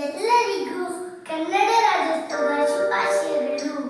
ಎಲ್ಲರಿಗೂ ಕನ್ನಡ ರಾಜ್ಯೋತ್ಸವದ ಶುಭಾಶಯಗಳು.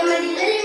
Yeah, I'm